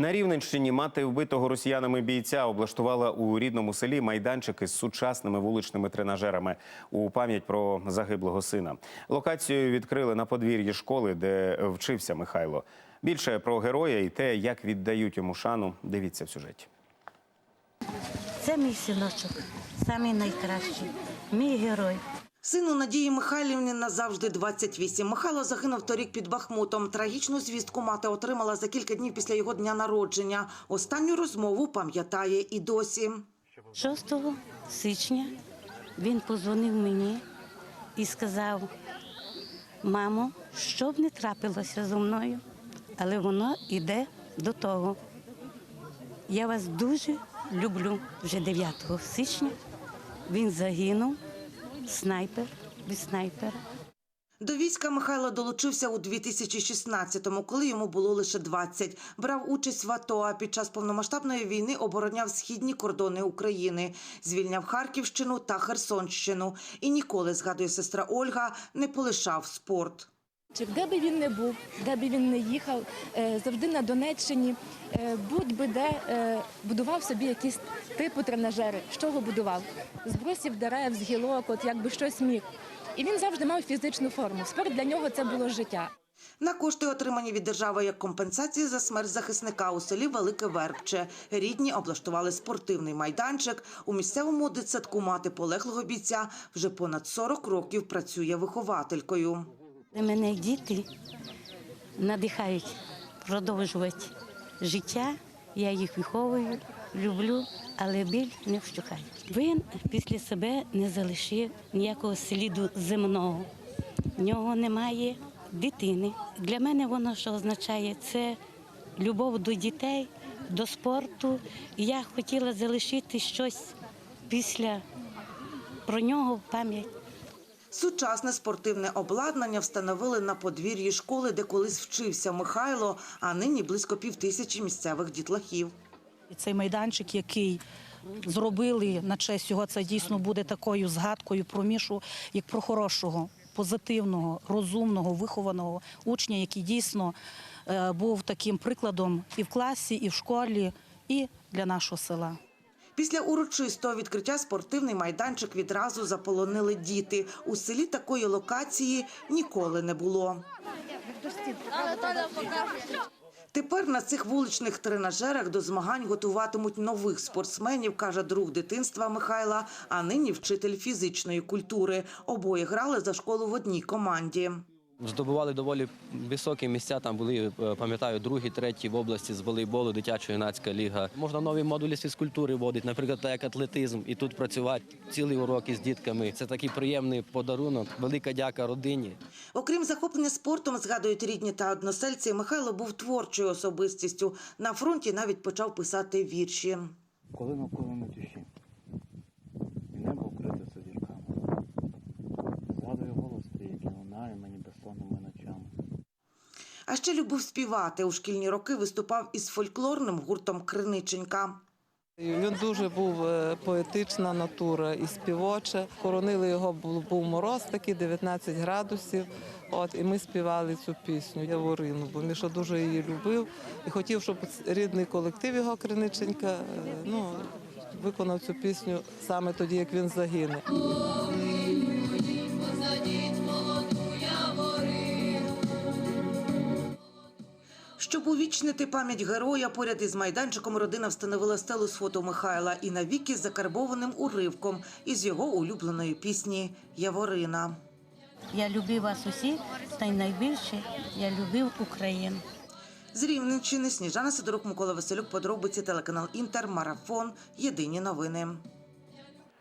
На Рівненщині мати вбитого росіянами бійця облаштувала у рідному селі майданчики з сучасними вуличними тренажерами у пам'ять про загиблого сина. Локацію відкрили на подвір'ї школи, де вчився Михайло. Більше про героя і те, як віддають йому шану, дивіться в сюжеті. Це мій синочок, найкращий, мій герой. Сину Надії Михайлівні назавжди 28. Михайло загинув торік під Бахмутом. Трагічну звістку мати отримала за кілька днів після його дня народження. Останню розмову пам'ятає і досі. 6 січня він позвонив мені і сказав: мамо, що б не трапилося зі мною, але воно йде до того. Я вас дуже люблю. Вже 9 січня він загинув, снайпер без снайпера. До війська Михайло долучився у 2016-му, коли йому було лише 20. Брав участь в АТО, а під час повномасштабної війни обороняв східні кордони України, звільняв Харківщину та Херсонщину. І ніколи, згадує сестра Ольга, не полишав спорт. Чи де би він не був, де би він не їхав, е, завжди на Донеччині, е, будь-би де е, будував собі якісь типу тренажери. З чого будував? З брусів дерев, з гілок, от якби щось міг. І він завжди мав фізичну форму. Спорт для нього це було життя. На кошти, отримані від держави як компенсації за смерть захисника у селі Велике Вербче, рідні облаштували спортивний майданчик. У місцевому дитсадку мати полеглого бійця вже понад 40 років працює вихователькою. Для мене діти надихають продовжувати життя. Я їх виховую, люблю, але біль не вщухає. Він після себе не залишив ніякого сліду земного. В нього немає дитини. Для мене воно що означає? Це любов до дітей, до спорту. Я хотіла залишити щось після про нього в пам'ять. Сучасне спортивне обладнання встановили на подвір'ї школи, де колись вчився Михайло, а нині близько півтисячі місцевих дітлахів. Цей майданчик, який зробили на честь його, це дійсно буде такою згадкою про Мішу, як про хорошого, позитивного, розумного, вихованого учня, який дійсно е, був таким прикладом і в класі, і в школі, і для нашого села. Після урочистого відкриття спортивний майданчик відразу заполонили діти. У селі такої локації ніколи не було. Тепер на цих вуличних тренажерах до змагань готуватимуть нових спортсменів, каже друг дитинства Михайла, а нині вчитель фізичної культури. Обоє грали за школу в одній команді. Здобували доволі високі місця. Там були, е, пам'ятаю, другі, треті в області з волейболу, дитячо-юнацька ліга. Можна нові модулі з фізкультури вводити, наприклад, так як атлетизм, і тут працювати цілі уроки з дітками. Це такий приємний подарунок. Велика дяка родині. Окрім захоплення спортом, згадують рідні та односельці, Михайло був творчою особистістю. На фронті навіть почав писати вірші. Коли навколо метуші, і А ще любив співати. У шкільні роки виступав із фольклорним гуртом Криниченька. Він дуже був е, поетична натура і співоча. Хоронили його, був, був мороз такий, 19 градусів. От, і ми співали цю пісню Яворину, бо Міша дуже її любив і хотів, щоб рідний колектив його Криниченька е, ну, виконав цю пісню саме тоді, як він загине. Щоб увічнити пам'ять героя, поряд із майданчиком родина встановила стелу з фото Михайла і навіки з закарбованим уривком із його улюбленої пісні Яворина. Я любив вас усіх, та й найбільше я любив Україну. З Рівненщини Сніжана Сидорук, Микола Василюк, подробиці телеканал Інтер, Марафон. Єдині новини.